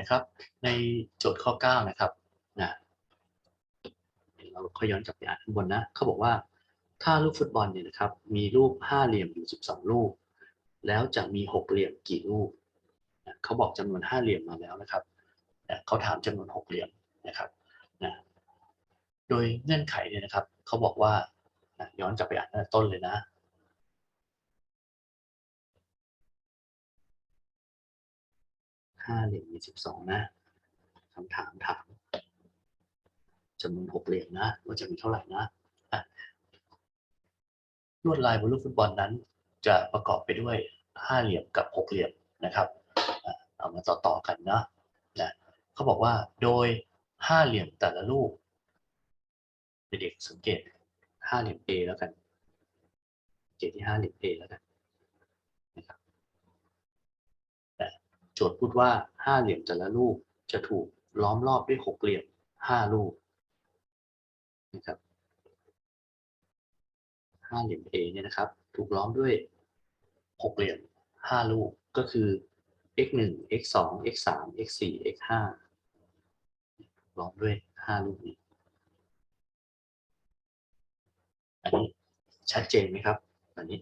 นะครับ ในโจทย์ข้อ 9 นะครับนะเราค่อยย้อนกลับไปอ่านข้างบนนะเขาบอกว่าถ้าลูกฟุตบอลเนี่ยนะครับ มีรูปห้าเหลี่ยมอยู่ 12 ลูก แล้วจะมีหกเหลี่ยมกี่ลูกนะเขาบอกจำนวนห้าเหลี่ยมมาแล้วนะครับนะเขาถามจำนวนหกเหลี่ยมนะครับนะโดยเงื่อนไขเนี่ยนะครับเขาบอกว่านะย้อนกลับไปอ่านต้นเลยนะ ห้าเหลี่ยมมีสิบสองนะคำถามถามจำนวนหกเหลี่ยมนะว่าจะมีเท่าไหร่นะลวดลายบนลูกฟุตบอลนั้น จะประกอบไปด้วยห้าเหลี่ยมกับหกเหลี่ยมนะครับเอามาต่อต่อๆกันนะนะเขาบอกว่าโดยห้าเหลี่ยมแต่ละลูกเด็กๆสังเกตห้าเหลี่ยม A แล้วกันเกตที่ห้าเหลี่ยม A แล้วกันนะครับ โจทย์พูดว่าห้าเหลี่ยมแต่ละลูกจะถูกล้อมรอบด้วยหกเหลี่ยมห้าลูกนะครับห้าเหลี่ยม A เนี่ยนะครับ ถูกล้อมด้วยหกเหลี่ยมห้าลูกก็คือ x หนึ่ง x สอง x สาม x สี่ x ห้าล้อมด้วยห้าลูกนี้อันนี้ชัดเจนไหมครับ อันนี้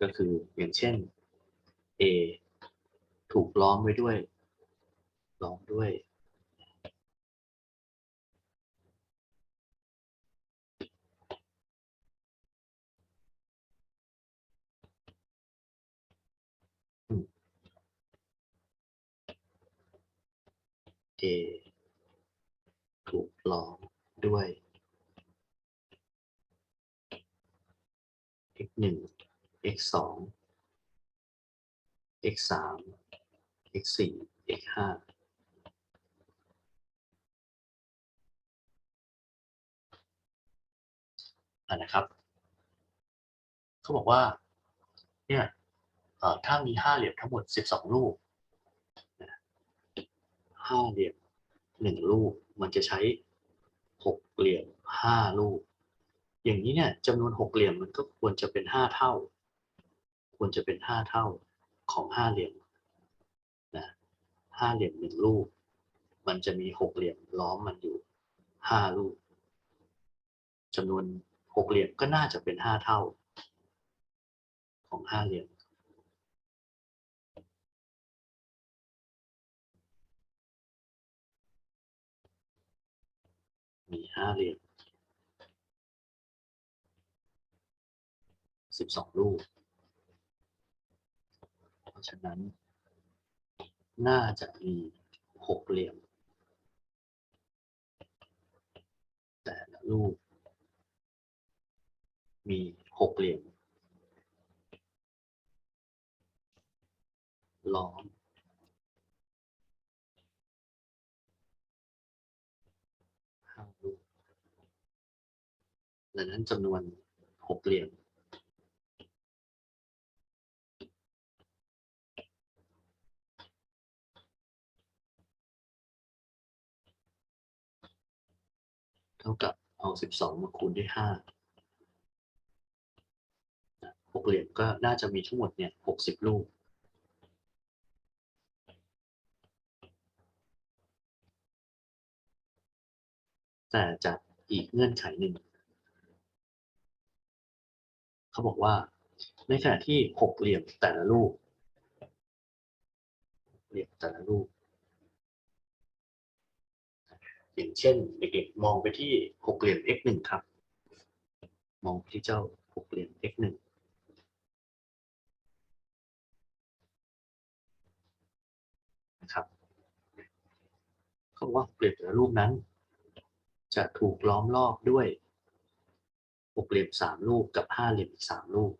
ก็คืออย่างเช่น A ถูกล้อมไว้ด้วย ล้อมด้วยอืม A ถูกล้อมด้วย x หนึ่ง x สอง x สาม x สี่ x ห้าอ่านะครับ เขาบอกว่า เนี่ยถ้ามีห้าเหลี่ยมทั้งหมดสิบสองลูกนะห้าเหลี่ยมหนึ่งลูกมันจะใช้หกเหลี่ยมห้าลูกอย่างนี้เนี่ยจำนวนหกเหลี่ยมมันก็ควรจะเป็นห้าเท่า ควรจะเป็นห้าเท่าของห้าเหลี่ยมนะห้าเหลี่ยมหนึ่งลูก มันจะมีหกเหลี่ยมล้อมมันอยู่ห้าลูกจำนวนหกเหลี่ยมก็น่าจะเป็นห้าเท่า ของห้าเหลี่ยมมีห้าเหลี่ยมสิบสองลูก ราะฉะนั้น น่าจะมีหกเหลี่ยม แต่ละลูกมีหกเหลี่ยม ล้อมห้าลูกดังนั้นจำนวนหกเหลี่ยม เท่ากับเอาสิบสองมาคูณด้วยห้าหกเหลี่ยมก็น่าจะมีทั้งหมดเนี่ยหกสิบลูกแต่จากอีกเงื่อนไขหนึ่ง เขาบอกว่า ในขณะที่หกเหลี่ยมแต่ละลูกเหลี่ยมแต่ละลูก อย่างเช่นเด็กๆมองไปที่หกเหลี่ยม x หนึ่งครับ มองไปที่เจ้าหกเหลี่ยม x หนึ่งนะครับเขาบอกว่าหกเหลี่ยมแต่ละรูปนั้น จะถูกล้อมรอบด้วยหกเหลี่ยมสามลูกกับห้าเหลี่ยมอีกสามลูก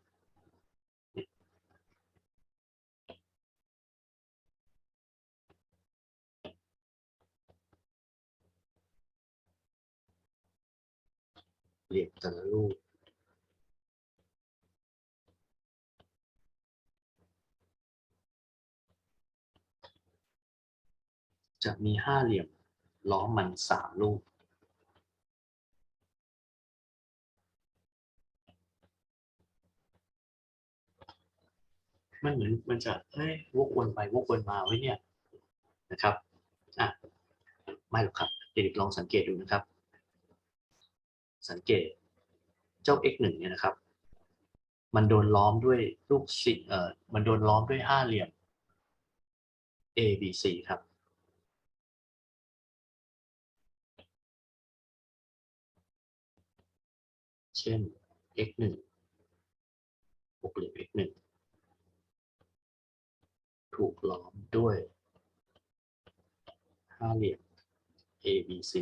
เหลี่ยมแต่ละลูกจะมีห้าเหลี่ยมล้อมมันสามลูกมันเหมือนมันจะเฮ้ยวกวนไปวกวนมาไว้เนี่ยนะครับอะไม่หรอกครับเด็กๆลองสังเกตดูนะครับ สังเกตเจ้า x หนึ่งเนี่ยนะครับ มันโดนล้อมด้วยลูกศิเอ่อมันโดนล้อมด้วยห้าเหลี่ยม a b c ครับเช่น x หนึ่งหกเหลี่ยม x หนึ่งถูกล้อมด้วยห้าเหลี่ยม ABC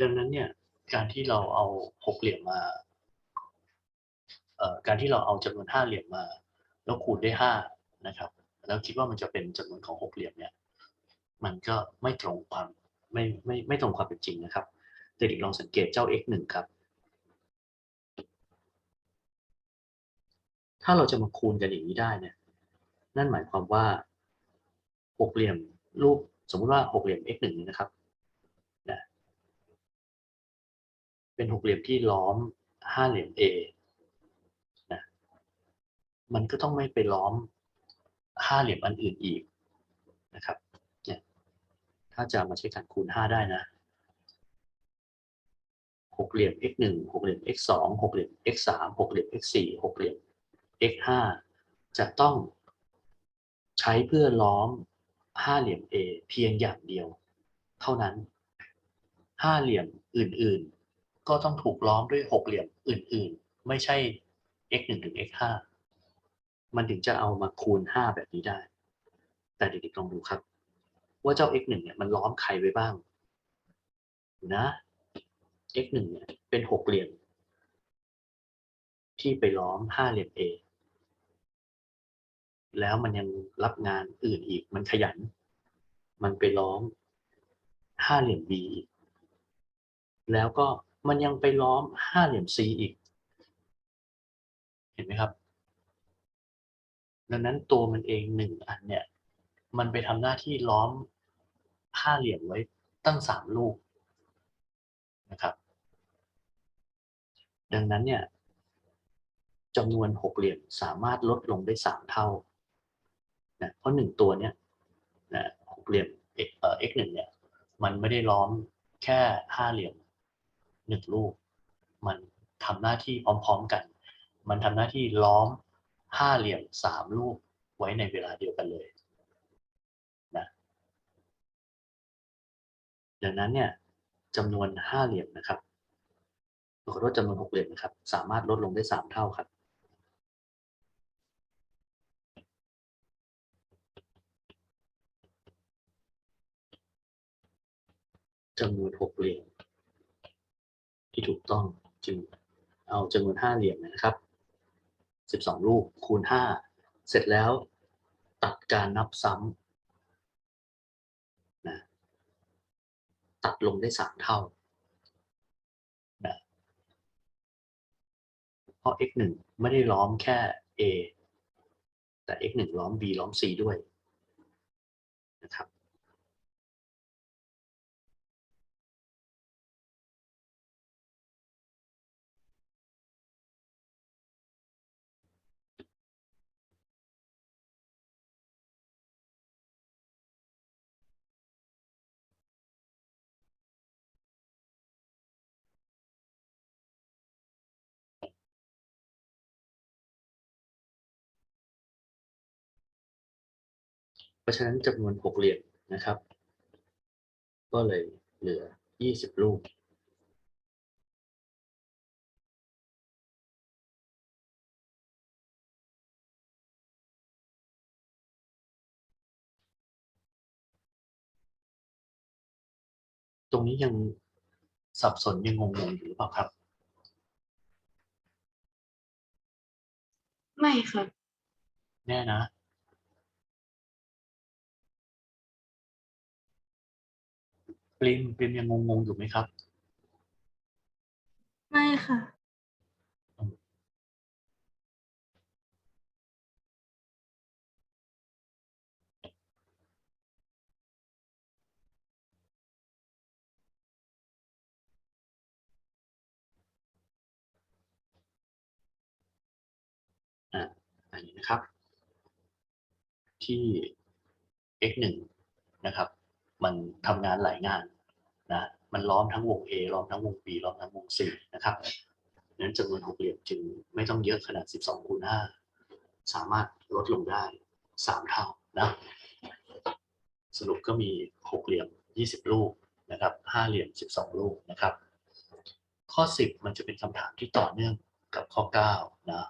ดังนั้นเนี่ยการที่เราเอาหกเหลี่ยมมาเอ่อการที่เราเอาจำนวนห้าเหลี่ยมมา แล้วคูณได้ห้านะครับ แล้วคิดว่ามันจะเป็นจำนวนของหกเหลี่ยมเนี่ยมันก็ไม่ตรงความไม่ไม่ไม่ตรงความเป็นจริงนะครับเด็กๆลองสังเกตเจ้า x หนึ่งครับ ถ้าเราจะมาคูณกันอย่างนี้ได้เนี่ยนั่นหมายความว่าหกเหลี่ยมรูปสมมุติว่าหกเหลี่ยม x หนึ่งนะครับนะ เป็นหกเหลี่ยมที่ล้อมห้าเหลี่ยม A นะมันก็ต้องไม่ไปล้อมห้าเหลี่ยมอันอื่นอีกนะครับเนี่ยถ้าจะมาใช้การคูณห้าได้นะหกเหลี่ยม x หนึ่งหกเหลี่ยม x สองหกเหลี่ยม x สามหกเหลี่ยม x สี่หกเหลี่ยม x ห้าจะต้องใช้เพื่อล้อมห้าเหลี่ยม A เพียงอย่างเดียว เท่านั้นห้าเหลี่ยมอื่น ๆ ก็ต้องถูกล้อมด้วยหกเหลี่ยมอื่น ๆ ไม่ใช่ x 1ถึง x 5มันถึงจะเอามาคูณ 5 แบบนี้ได้ แต่เด็กๆลองดูครับ ว่าเจ้า x 1เนี่ยมันล้อมใครไว้บ้างนะ x 1เนี่ยเป็นหกเหลี่ยมที่ไปล้อมห้าเหลี่ยม A แล้วมันยังรับงานอื่นอีก มันขยัน มันไปล้อมห้าเหลี่ยม B อีกแล้วก็ มันยังไปล้อมห้าเหลี่ยม C อีก เห็นไหมครับ ดังนั้นตัวมันเองหนึ่งอันเนี่ย มันไปทำหน้าที่ล้อมห้าเหลี่ยมไว้ตั้งสามลูกนะครับ ดังนั้นเนี่ยจำนวนหกเหลี่ยมสามารถลดลงได้สามเท่านะเพราะหนึ่งตัวเนี่ยนะหกเหลี่ยม x เอ่อ x หนึ่งเนี่ย มันไม่ได้ล้อมแค่ห้าเหลี่ยม หนึ่งลูก มันทำหน้าที่พร้อมๆกัน มันทำหน้าที่ล้อมห้าเหลี่ยมสามลูกไว้ในเวลาเดียวกันเลยนะดังนั้นเนี่ยจำนวนห้าเหลี่ยมนะครับขอโทษจำนวนหกเหลี่ยมนะครับ สามารถลดลงได้สามเท่าครับจำนวนหกเหลี่ยม ที่ถูกต้องจึงเอาจำนวนห้าเหลี่ยมนะครับสิบสองลูกคูณห้าเสร็จแล้วตัดการนับซ้ำนะตัดลงได้สามเท่านะเพราะ x หนึ่งไม่ได้ล้อมแค่ a แต่ x หนึ่งล้อม b ล้อม c ด้วยนะครับ ราะฉะนั้นจำนวนหกเหลี่ยมนะครับ ก็เลยเหลือยี่สิบลูก ตรงนี้ยังสับสนยังงงๆอยู่หรือเปล่าครับ ไม่ครับ แน่นะ ปริมปริมยังงงๆอยู่ไหมครับ ไม่ค่ะ อ่าอันนี้นะครับ ที่ x หนึ่งนะครับ มันทำงานหลายงานนะมันล้อมทั้งวง A ล้อมทั้งวง B ล้อมทั้งวง C นะครับนั้นจำนวนหกเหลี่ยมจึงไม่ต้องเยอะขนาด 12คูณ5สามารถลดลงได้ 3 เท่านะสรุปก็มีหกเหลี่ยม 20 ลูกนะครับห้าเหลี่ยม 12 ลูกนะครับ ข้อ 10 มันจะเป็นคำถามที่ต่อเนื่องกับข้อ9นะ